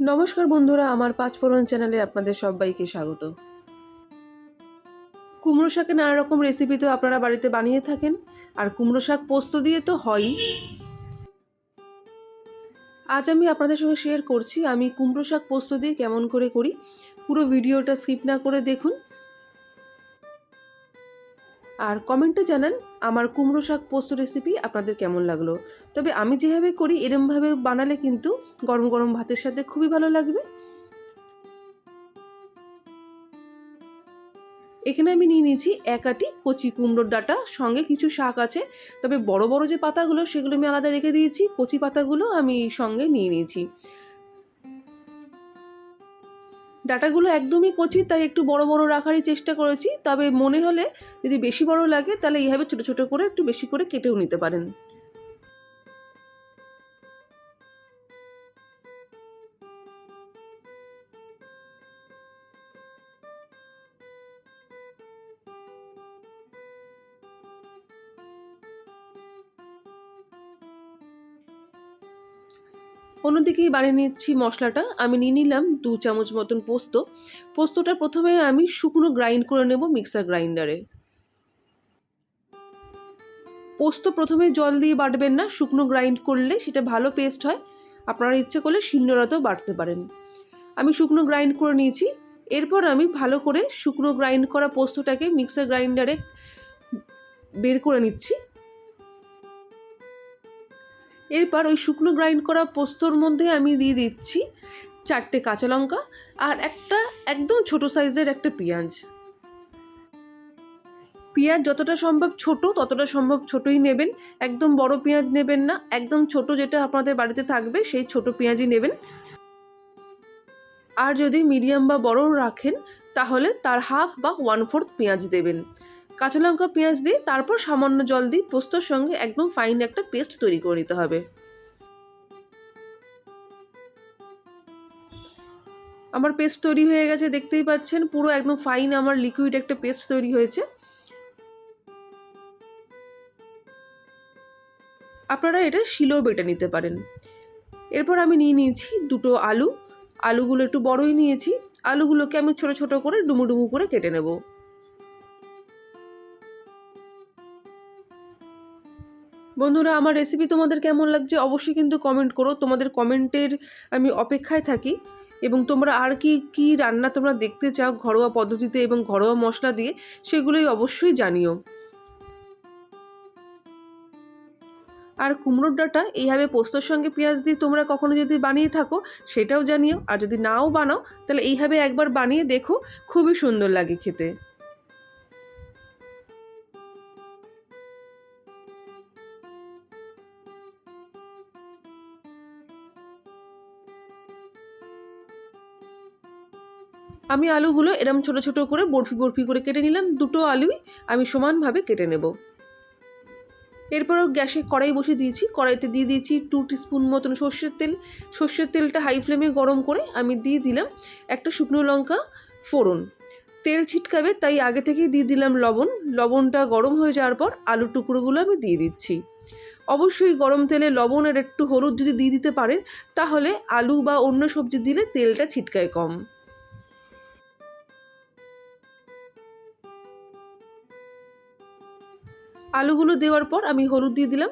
নমস্কার বন্ধুরা, আমার পাঁচফোড়ন চ্যানেলে আপনাদের সবাইকে স্বাগত। কুমড়ো শাকে নানা রকম রেসিপি তো আপনারা বাড়িতে বানিয়ে থাকেন, আর কুমড়ো শাক পোস্ত দিয়ে তো হয়ই। আজ আমি আপনাদের সঙ্গে শেয়ার করছি, আমি কুমড়ো শাক পোস্ত দিয়ে কেমন করে করি। পুরো ভিডিওটা স্কিপ না করে দেখুন। আর কমেন্টে জানান আমার কুমড়ো শাক পোস্ত রেসিপি আপনাদের কেমন লাগল। তবে আমি যেভাবে করি, এরমভাবে বানালে কিন্তু গরম গরম ভাতের সাথে খুবই ভালো লাগবে। এখানে আমি নিয়ে নিয়েছি এক আটি কচি কুমড়োর ডাটা, সঙ্গে কিছু শাক আছে। তবে বড় বড় যে পাতাগুলো, সেগুলো আমি আলাদা রেখে দিয়েছি। কচি পাতাগুলো আমি সঙ্গে নিয়ে নিয়েছি। ডাটাগুলো একদমই কচি, তাই একটু বড় বড় রাখারই চেষ্টা করেছি। তবে মনে হলে যদি বেশি বড় লাগে, তাহলে এইভাবে ছোট ছোট করে একটু বেশি করে কেটেও নিতে পারেন। অন্যদিকে বানিয়ে নিচ্ছি মশলাটা। আমি নিয়ে নিলাম দু চামচ মতন পোস্ত। পোস্তটা প্রথমে আমি শুকনো গ্রাইন্ড করে নেব মিক্সার গ্রাইন্ডারে পোস্ত প্রথমে জল দিয়ে বাটবেন না, শুকনো গ্রাইন্ড করলে সেটা ভালো পেস্ট হয়। আপনারা ইচ্ছে করলে শিলনোড়াতেও বাটতে পারেন। আমি শুকনো গ্রাইন্ড করে নিয়েছি। এরপর আমি ভালো করে শুকনো গ্রাইন্ড করা পোস্তটাকে মিক্সার গ্রাইন্ডারে বের করে নিচ্ছি। এরপর ওই শুকনো গ্রাইন্ড করা পোস্তর মধ্যে আমি দিয়ে দিচ্ছি চারটে কাঁচা লঙ্কা আর একটা একদম ছোট সাইজের একটা পেঁয়াজ। পেঁয়াজ যতটা সম্ভব ছোট, ততটা সম্ভব ছোটই নেবেন। একদম বড় পেঁয়াজ নেবেন না, একদম ছোট যেটা আপনাদের বাড়িতে থাকবে, সেই ছোট পেঁয়াজই নেবেন। আর যদি মিডিয়াম বা বড় রাখেন, তাহলে তার হাফ বা ওয়ান ফোর্থ পেঁয়াজ দেবেন। কাঁচা লঙ্কা, পেঁয়াজ দিয়ে তারপর সামান্য জল দিয়ে পোস্তর সঙ্গে একদম ফাইন একটা পেস্ট তৈরি করে নিতে হবে। আমার পেস্ট তৈরি হয়ে গেছে, দেখতেই পাচ্ছেন, পুরো একদম ফাইন আমার লিকুইড একটা পেস্ট তৈরি হয়েছে। আপনারা এটা শিলেও বেটে নিতে পারেন। এরপর আমি নিয়ে নিয়েছি দুটো আলু। আলুগুলো একটু বড়ই নিয়েছি। আলুগুলোকে আমি ছোট ছোট করে ডুমু ডুমু করে কেটে নেব। বন্ধুরা, আমার রেসিপি তোমাদের কেমন লাগছে অবশ্যই কিন্তু কমেন্ট করো। তোমাদের কমেন্টের আমি অপেক্ষায় থাকি এবং তোমরা আর কি কি রান্না তোমরা দেখতে চাও ঘরোয়া পদ্ধতিতে এবং ঘরোয়া মশলা দিয়ে সেগুলোই অবশ্যই জানিও। আর কুমড়োর ডাটা, এইভাবে পোস্তর সঙ্গে পেঁয়াজ দিয়ে তোমরা কখনো যদি বানিয়ে থাকো, সেটাও জানিও। আর যদি নাও বানাও, তাহলে এইভাবে একবার বানিয়ে দেখো, খুবই সুন্দর লাগে খেতে। আমি আলুগুলো এরম ছোট ছোট করে বরফি বরফি করে কেটে নিলাম, দুটো আলুই আমি সমানভাবে কেটে নেব। এরপর গ্যাসে কড়াই বসিয়ে দিয়েছি, কড়াইতে দিয়ে দিয়েছি টু টিস্পুন মতন সর্ষের তেল। সর্ষের তেলটা হাই ফ্লেমে গরম করে আমি দিয়ে দিলাম একটা শুকনো লঙ্কা ফোড়ন। তেল ছিটকাবে তাই আগে থেকেই দিয়ে দিলাম লবণ। লবণটা গরম হয়ে যাওয়ার পর আলুর টুকরোগুলো আমি দিয়ে দিচ্ছি। অবশ্যই গরম তেলে লবণ আর একটু হলুদ যদি দিয়ে দিতে পারেন, তাহলে আলু বা অন্য সবজি দিলে তেলটা ছিটকায় কম। আলুগুলো দেওয়ার পর আমি হলুদ দিয়ে দিলাম।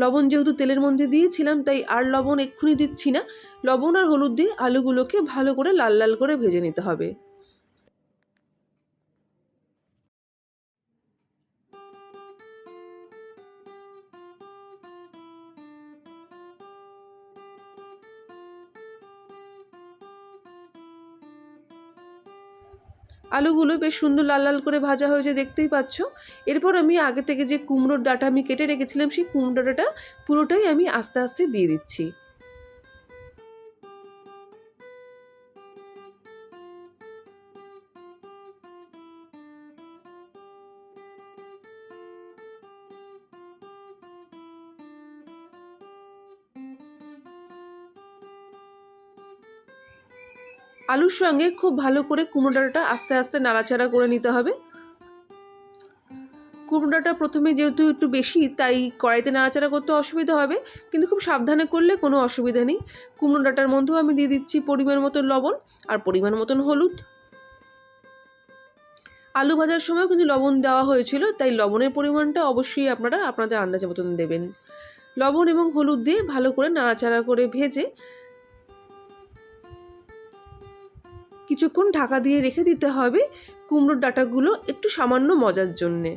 লবণ যেহেতু তেলের মধ্যে দিয়েছিলাম, তাই আর লবণ এক্ষুনি দিচ্ছি না। লবণ আর হলুদ দিয়ে আলুগুলোকে ভালো করে লাল লাল করে ভেজে নিতে হবে। আলুগুলো বেশ সুন্দর লাল লাল করে ভাজা হয়েছে, দেখতেই পাচ্ছ। এরপর আমি আগে থেকে যে কুমড়োর ডাটা আমি কেটে রেখেছিলাম, সেই কুমড়ো ডাটাটা পুরোটাই আমি আস্তে আস্তে দিয়ে দিচ্ছি। আলুর সঙ্গে খুব ভালো করে কুমড়ো ডাঁটাটা আস্তে আস্তে নাড়াচাড়া করে নিতে হবে। কুমড়ো ডাঁটা প্রথমে যেহেতু একটু বেশি, তাই কড়াইতে নাড়াচাড়া করতে অসুবিধা হবে। কিন্তু খুব সাবধানে করলে কোনো অসুবিধা নেই। কুমড়ো ডাঁটার মধ্যেও আমি দিয়ে দিচ্ছি পরিমাণ মতন লবণ আর পরিমাণ মতন হলুদ। আলু ভাজার সময় কিন্তু লবণ দেওয়া হয়েছিল, তাই লবণের পরিমাণটা অবশ্যই আপনারা আপনাদের আন্দাজ মতন দেবেন। লবণ এবং হলুদ দিয়ে ভালো করে নাড়াচাড়া করে ভেজে কিছুক্ষণ ঢাকা দিয়ে রেখে দিতে হবে কুমড়োর ডাঁটাগুলো একটু সামান্য মজার জন্যে।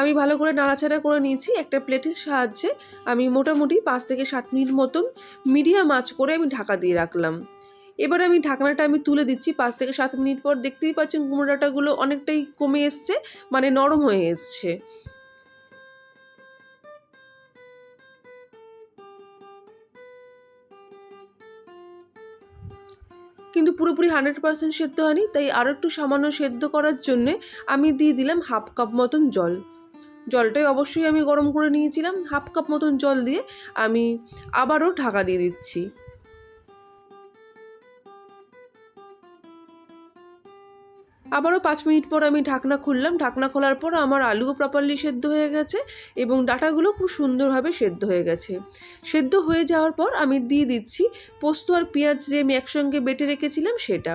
আমি ভালো করে নাড়াচাড়া করে নিয়েছি একটা প্লেটের সাহায্যে। আমি মোটামুটি পাঁচ থেকে সাত মিনিট মতন মিডিয়াম আঁচ করে আমি ঢাকা দিয়ে রাখলাম। এবার আমি ঢাকনাটা আমি তুলে দিচ্ছি, পাঁচ থেকে সাত মিনিট পর দেখতেই পাচ্ছেন কুমড়ো ডাঁটাগুলো অনেকটাই কমে এসছে মানে নরম হয়ে এসছে। কিন্তু পুরোপুরি হান্ড্রেড পার্সেন্ট সেদ্ধ হয়নি, তাই আরও একটু সামান্য সেদ্ধ করার জন্যে আমি দিয়ে দিলাম হাফ কাপ মতন জল। জলটাই অবশ্যই আমি গরম করে নিয়েছিলাম, হাফ কাপ মতন জল দিয়ে আমি আবারও ঢাকা দিয়ে দিচ্ছি। আবারও পাঁচ মিনিট পর আমি ঢাকনা খুললাম। ঢাকনা খোলার পর আমার আলুও প্রপারলি সেদ্ধ হয়ে গেছে এবং ডাটাগুলো খুব সুন্দরভাবে সেদ্ধ হয়ে গেছে। সেদ্ধ হয়ে যাওয়ার পর আমি দিয়ে দিচ্ছি পোস্ত আর পেঁয়াজ যে আমি একসঙ্গে বেটে রেখেছিলাম সেটা।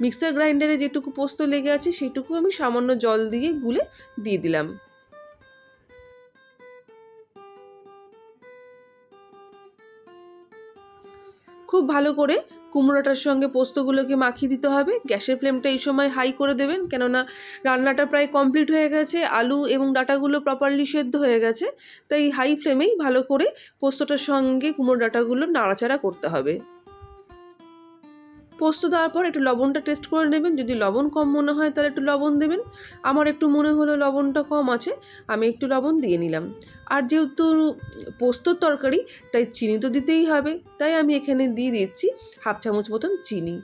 মিক্সার গ্রাইন্ডারে যেটুকু পোস্ত লেগে আছে সেটুকু আমি সামান্য জল দিয়ে গুলে দিয়ে দিলাম। খুব ভালো করে কুমড়োটার সঙ্গে পোস্তগুলোকে মাখিয়ে দিতে হবে। গ্যাসের ফ্লেমটা এই সময় হাই করে দেবেন, কেননা রান্নাটা প্রায় কমপ্লিট হয়ে গেছে, আলু এবং ডাটাগুলো প্রপারলি সেদ্ধ হয়ে গেছে। তাই হাই ফ্লেমেই ভালো করে পোস্তটার সঙ্গে কুমড়ো ডাটাগুলো নাড়াচাড়া করতে হবে। পোস্ত দেওয়ার পর একটু লবণটা টেস্ট করে নেবেন। যদি লবণ কম মনে হয় তাহলে একটু লবণ দেবেন। আমার একটু মনে হলো লবণটা কম আছে, আমি একটু লবণ দিয়ে নিলাম। আর যেহেতু পোস্তর তরকারি, তাই চিনি তো দিতেই হবে। তাই আমি এখানে দিয়ে দিচ্ছি হাফ চামচ মতন চিনি।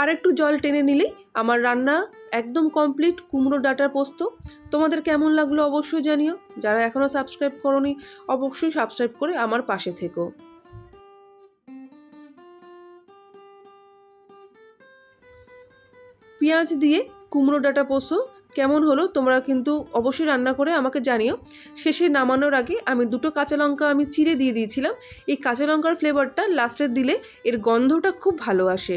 আর একটু জল টেনে নিলেই আমার রান্না একদম কমপ্লিট কুমড়ো ডাটার পোস্ত। তোমাদের কেমন লাগল অবশ্যই জানিও। যারা এখনও সাবস্ক্রাইব করনি, অবশ্যই সাবস্ক্রাইব করে আমার পাশে থেকো। পেঁয়াজ দিয়ে কুমড়ো ডাটা পোস্ত কেমন হলো তোমরা কিন্তু অবশ্যই রান্না করে আমাকে জানিও। শেষে নামানোর আগে আমি দুটো কাঁচা লঙ্কা আমি চিড়ে দিয়ে দিয়েছিলাম। এই কাঁচা লঙ্কার ফ্লেভারটা লাস্টে দিলে এর গন্ধটা খুব ভালো আসে।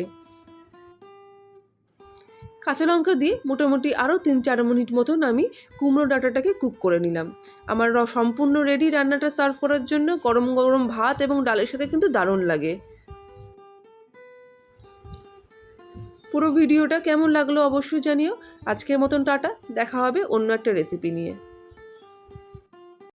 কাঁচা লঙ্কা দিয়ে মোটামুটি আরও তিন চার মিনিট মতন আমি কুমড়ো ডাঁটাটাকে কুক করে নিলাম। আমার সম্পূর্ণ রেডি রান্নাটা সার্ভ করার জন্য গরম গরম ভাত এবং ডালের সাথে কিন্তু দারুণ লাগে। পুরো ভিডিওটা কেমন লাগল অবশ্যই জানিও। আজকের মতন টাটা, দেখা হবে অন্য একটা রেসিপি নিয়ে।